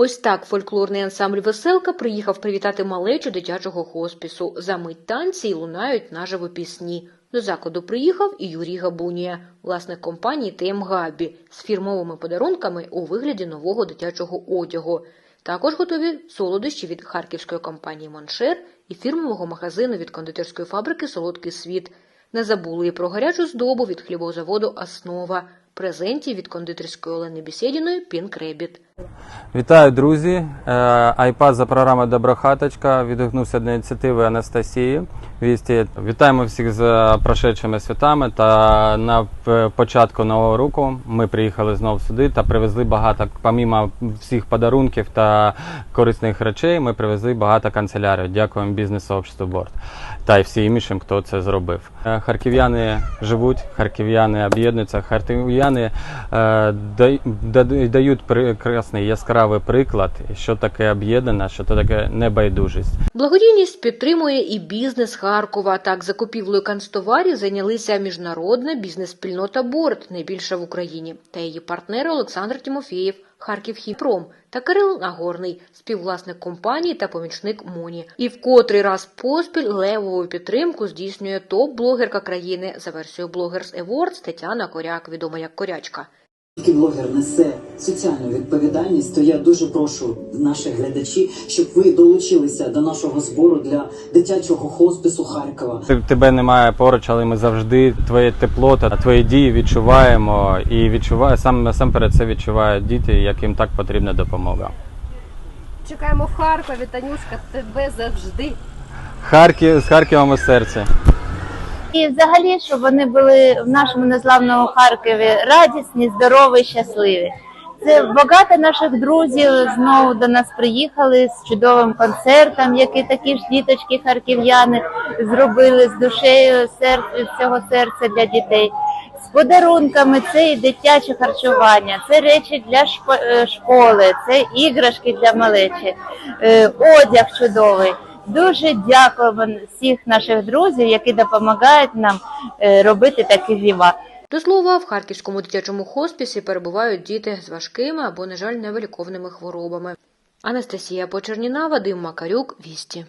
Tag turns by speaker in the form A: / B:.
A: Ось так фольклорний ансамбль Веселка приїхав привітати малечу дитячого хоспісу. За мить танці й лунають наживо пісні. До закладу приїхав і Юрій Габунія, власник компанії ТМ Габі з фірмовими подарунками у вигляді нового дитячого одягу. Також готові солодощі від харківської компанії Моншер і фірмового магазину від кондитерської фабрики Солодкий світ. Не забули і про гарячу здобу від хлібозаводу Основа, презентів від кондитерської Олени Бісєдіної Пінк Ребіт.
B: Вітаю, друзі! Е, Айпад за програмою Доброхаточка відгукнувся до ініціативи Анастасії. Вісті. Вітаємо всіх з прошедшими святами. Та на початку нового року ми приїхали знову сюди та привезли багато, помімо всіх подарунків та корисних речей, ми привезли багато канцелярів. Дякуємо бізнес-сообществу Борт та й всім іншим, хто це зробив. Е, Харків'яни живуть, харків'яни об'єднуються, харків'яни е, дай- дають- прекрасний яскравий приклад, що таке об'єднана, що таке небайдужість.
A: Благодійність підтримує і бізнес Харкова. Так, закупівлею канцтоварів зайнялися міжнародна бізнес-спільнота Борт, найбільша в Україні, та її партнери Олександр Тимофєєв, Харків Хіпром та Кирил Нагорний, співвласник компанії та помічник Моні. І в котрий раз поспіль левову підтримку здійснює топ-блогерка країни за версією Bloggers Awards Тетяна Коряк, відома як Корячка.
C: Оскільки блогер несе соціальну відповідальність, то я дуже прошу наших глядачів, щоб ви долучилися до нашого збору для дитячого хоспису Харкова.
B: Ти- Тебе немає поруч, але ми завжди твоє тепло та твої дії відчуваємо і відчуває сам насамперед це відчувають діти, яким так потрібна допомога.
D: Чекаємо в Харкові, Танюшка, тебе завжди.
B: Харків з Харківом у серці.
E: І взагалі, щоб вони були в нашому незламному Харкові радісні, здорові, щасливі. Це багато наших друзів знову до нас приїхали з чудовим концертом, який такі ж діточки харків'яни зробили з душею серця від всього серця для дітей. З подарунками це і дитяче харчування, це речі для е, школи, це іграшки для малечі, е, одяг чудовий. Дуже дякуємо всіх наших друзів, які допомагають нам е, робити такі віва.
A: До слова, в харківському дитячому хоспісі перебувають діти з важкими або, на жаль, невиліковними хворобами. Анастасія Почерніна, Вадим Макарюк, Вісті.